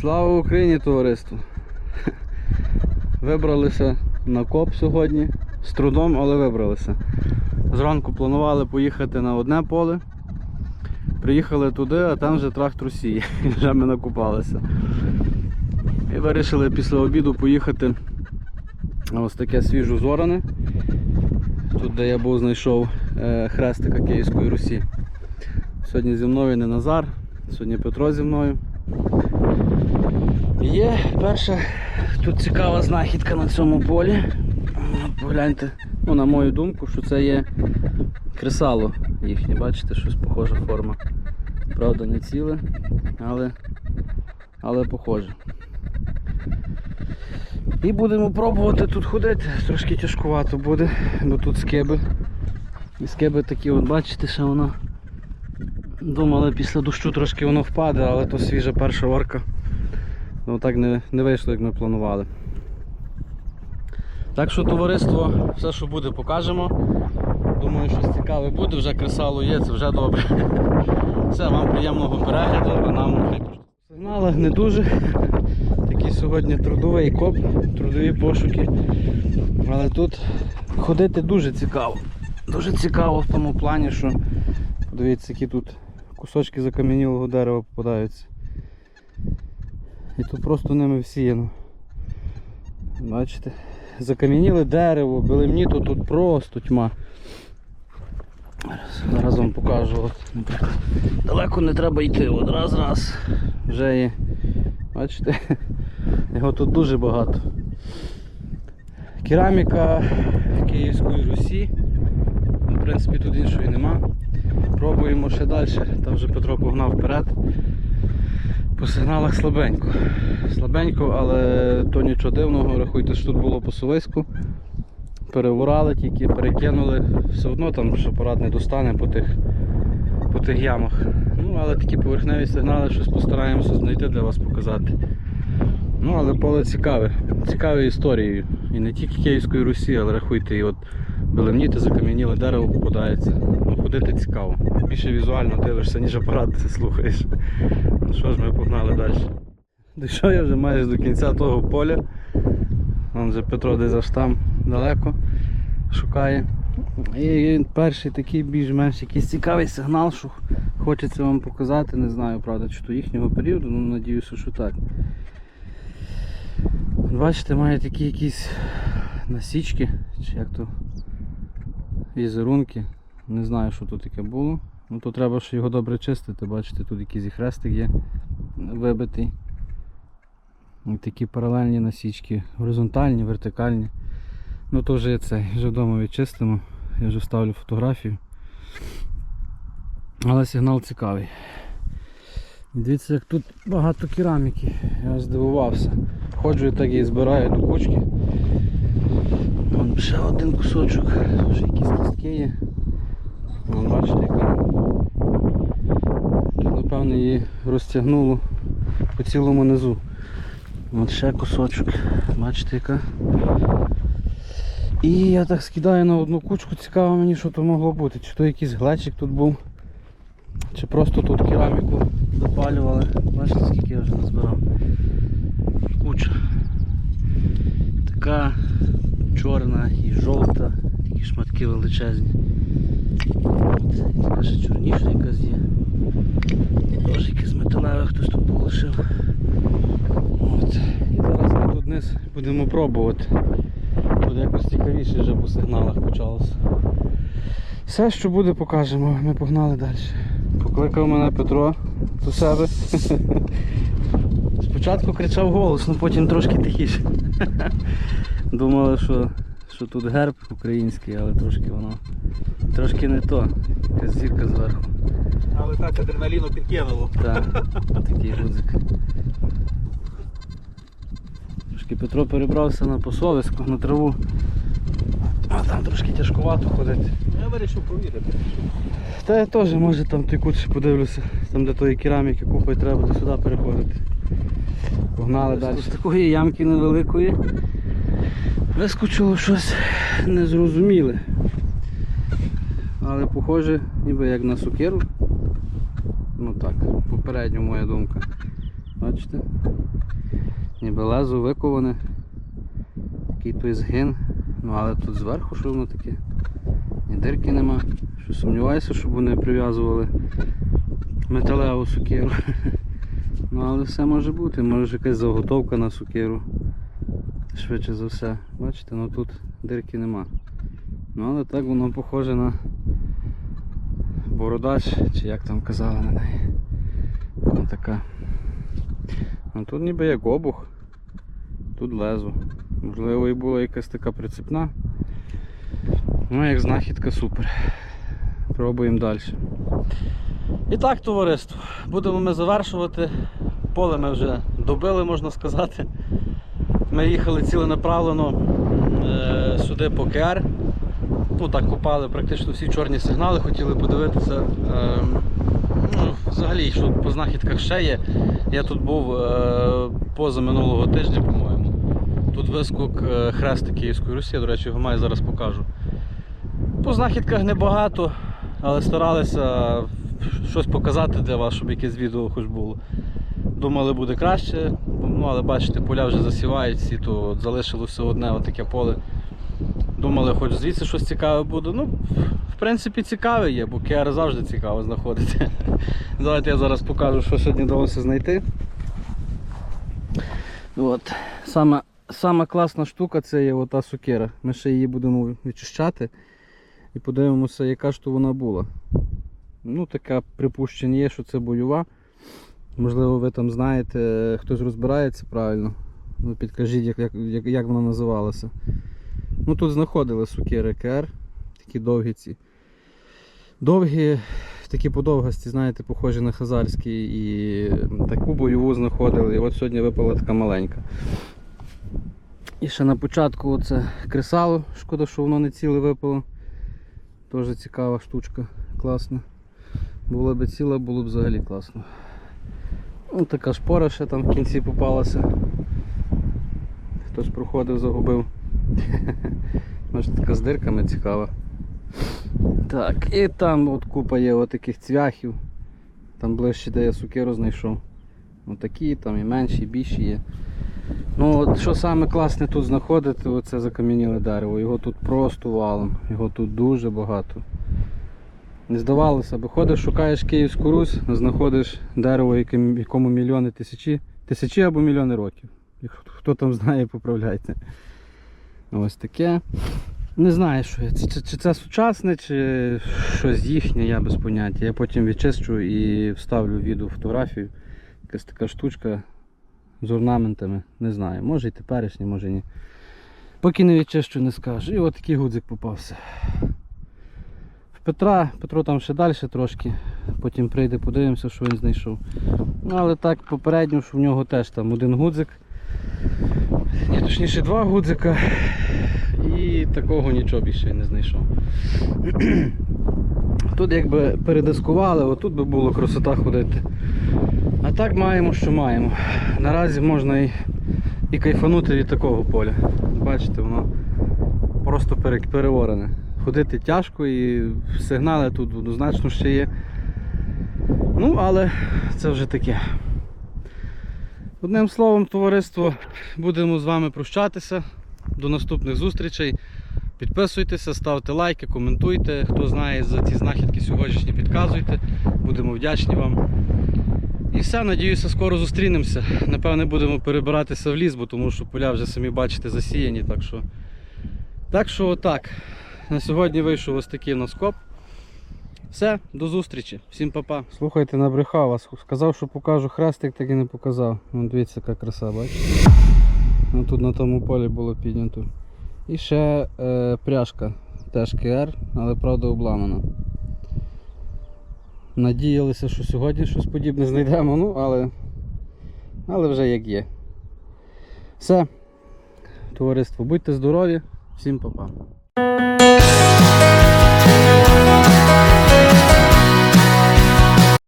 Слава Україні, товариство! Вибралися на коп сьогодні. З трудом, але вибралися. Зранку планували поїхати на одне поле. Приїхали туди, а там вже трактор сіє. Вже ми накупалися. І вирішили після обіду поїхати на ось таке свіжо зоране. Тут, де я був, знайшов е, хрестика Київської Русі. Сьогодні зі мною не Назар, сьогодні Петро зі мною. Є перша тут цікава знахідка на цьому полі. Погляньте, ну, на мою думку, що це є кресало їхнє, бачите, щось похожа форма. Правда, не ціле, але, але похоже. І будемо пробувати тут ходити, трошки тяжкувато буде, бо тут скиби. І скиби такі, от бачите, що воно. Думали після дощу трошки воно впаде, але то свіжа перша орка. Ну так не, не вийшло, як ми планували. Так що товариство, все, що буде, покажемо. Думаю, щось цікаве буде, вже кресало є, це вже добре. Все, вам приємного перегляду, а нам. Сигнали не дуже. Такий сьогодні трудовий коп, трудові пошуки. Але тут ходити дуже цікаво. Дуже цікаво в тому плані, що подивіться, які тут кусочки закам'янілого дерева попадаються. І тут просто ними всіяно. Бачите? Закам'яніле дерево, белемніто тут просто тьма. Зараз- вам покажу. От. Далеко не треба йти, от раз раз. Вже є. Бачите? Його тут дуже багато. Кераміка Київської Русі. Ну, В принципі тут іншої нема. Пробуємо ще далі. Там вже Петро погнав вперед. По сигналах слабенько. Слабенько, але то нічого дивного, рахуйте, що тут було по пасовисько. Переворали, тільки перекинули. Все одно там ж апарат не достане по тих, по тих ямах. Ну, але такі поверхневі сигнали, щось постараємося знайти для вас показати. Ну, але поле цікаве. Цікаве історією. І не тільки Київської Русі, але рахуйте, і от белемніти закам'яніле дерево попадається. Ну, ходити цікаво. Більше візуально дивишся, ніж апарат слухаєш. Ну що ж, ми погнали далі. Дійшов я вже майже до кінця того поля. Вон вже Петро десь аж там далеко шукає. І перший такий більш-менш якийсь цікавий сигнал, що хочеться вам показати. Не знаю, правда, чи то їхнього періоду, але надіюся, що так. Бачите, має такі якісь насічки, чи як то візерунки. Не знаю, що тут таке було. Ну то треба ще його добре чистити. Бачите, тут якийсь і хрестик є вибитий. І такі паралельні насічки, горизонтальні, вертикальні. Ну то вже є цей, вже вдома відчистимо. Я вже ставлю фотографію. Але сигнал цікавий. Дивіться, як тут багато кераміки. Я здивувався. Ходжу і так і збираю до кучки. Вон ще один кусочок, вже якісь кістки є. Вон, бачите, яка. Тут напевно її розтягнуло по цілому низу. От ще кусочок. Бачите яка. І я так скидаю на одну кучку, цікаво мені, що то могло бути. Чи то якийсь глечик тут був, чи просто тут кераміку допалювали. Бачите, скільки я вже назбирав. Куча. Така чорна і жовта, такі шматки величезні. Ще чорніша якась є. І теж якийсь металевий хтось тут полишив. От. І зараз ми тут вниз будемо пробувати. Буде якось цікавіше вже по сигналах почалося. Все, що буде, покажемо. Ми погнали далі. Покликав мене Петро до себе. Спочатку кричав голос, але потім трошки тихіше. Думали, що, що тут герб український, але трошки воно трошки не то. Якась зірка зверху. Але так адреналіну підкинуло. Так, такий гудзик. Трошки Петро перебрався на посовисько, на траву. А там трошки тяжкувато ходити. Я вирішив провірити. Та я теж може там той кут ще подивлюся, там де тої кераміки купить, треба буде сюди переходити. Погнали далі. З такої ямки невеликої вискочило щось незрозуміле. Але похоже ніби як на сукеру. Ну так, попередньо моя думка. Бачите? Ніби лезо виковане. Такий той згин. Ну але тут зверху що воно таке? Ні дирки нема. Що сумніваюся, щоб вони прив'язували металеву сукеру. Ну але все може бути, може якась заготовка на сукеру. Швидше за все. Бачите, ну тут дирки нема. Ну але так воно похоже на бородач, чи як там казали на неї. Вона така. Ну тут ніби як обух, тут лезо. Можливо і була якась така прицепна. Ну як знахідка супер. Пробуємо далі. І так, товариство, будемо ми завершувати. Поле ми вже добили, можна сказати. Ми їхали ціленаправлено е, сюди по КР. Ну так копали практично всі чорні сигнали, хотіли подивитися. Е, ну, взагалі, що по знахідках ще є. Я тут був е, поза минулого тижня, по-моєму. Тут вискок е, хреста Київської Русі, до речі, його маю зараз покажу. По знахідках небагато, але старалися щось показати для вас, щоб якесь відео хоч було. Думали буде краще, ну але бачите, поля вже засівають всі, то залишилося одне отаке поле. Думали, хоч звідси щось цікаве буде. Ну, в принципі, цікаве є, бо KR завжди цікаво знаходити. Давайте я зараз покажу, що сьогодні вдалося знайти. От. Саме, саме класна штука це є ота сукера. Ми ще її будемо відчищати і подивимося, яка ж то вона була. Ну, таке припущення є, що це бойова. Можливо, ви там знаєте, хтось розбирається правильно. Ну, підкажіть, як, як, як вона називалася. Ну, тут знаходили сукери КР, такі довгі ці. Довгі, такі подовгасті, знаєте, похожі на хазарські. І таку бойову знаходили. І от сьогодні випала така маленька. І ще на початку це кресало. Шкода, що воно не ціле випало. Теж цікава штучка, класна. Була б ціла, було б взагалі класно. Ну, така шпора ще там в кінці попалася. Хтось проходив, загубив. Може така з дирками цікава. Так, і там от купа є от таких цвяхів. Там ближче, де я сукеру знайшов. Отакі, там і менші, і більші є. Ну от що саме класне тут знаходити, оце закам'яніле дерево. Його тут просто валом. Його тут дуже багато. Не здавалося б, ходиш, шукаєш Київську Русь, знаходиш дерево, якому мільйони тисячі, тисячі або мільйони років. Хто там знає, поправляйте. Ось таке. Не знаю, що є. Чи, чи, це сучасне, чи щось їхнє, я без поняття. Я потім відчищу і вставлю відео фотографію. Якась така штучка з орнаментами. Не знаю. Може і теперішнє, може і ні. Поки не відчищу, не скажу. І от такий гудзик попався. В Петра, Петро там ще далі трошки. Потім прийде, подивимося, що він знайшов. Ну, але так попередньо, що в нього теж там один гудзик. Ні, точніше два гудзика. І такого нічого більше не знайшов. Тут якби передискували, отут би було красота ходити. А так маємо, що маємо. Наразі можна і, і кайфанути від такого поля. Бачите, воно просто пере- переорене. Ходити тяжко і сигнали тут однозначно ще є. Ну, але це вже таке. Одним словом, товариство, будемо з вами прощатися. До наступних зустрічей. Підписуйтеся, ставте лайки, коментуйте. Хто знає за ці знахідки сьогоднішні, підказуйте. Будемо вдячні вам. І все, надіюся, скоро зустрінемося. Напевне, будемо перебиратися в ліс, бо тому що поля вже самі бачите засіяні. Так що, так що отак. На сьогодні вийшов ось такий у нас коп. Все, до зустрічі. Всім па-па. Слухайте, набрехав вас. Сказав, що покажу хрестик, так і не показав. Вон дивіться, яка краса, бачите? Ну, тут на тому полі було піднято. І ще е, пряжка теж КР, але правда обламана. Надіялися, що сьогодні щось подібне знайдемо, ну але, але вже як є. Все, товариство, будьте здорові, всім па-па. Bye.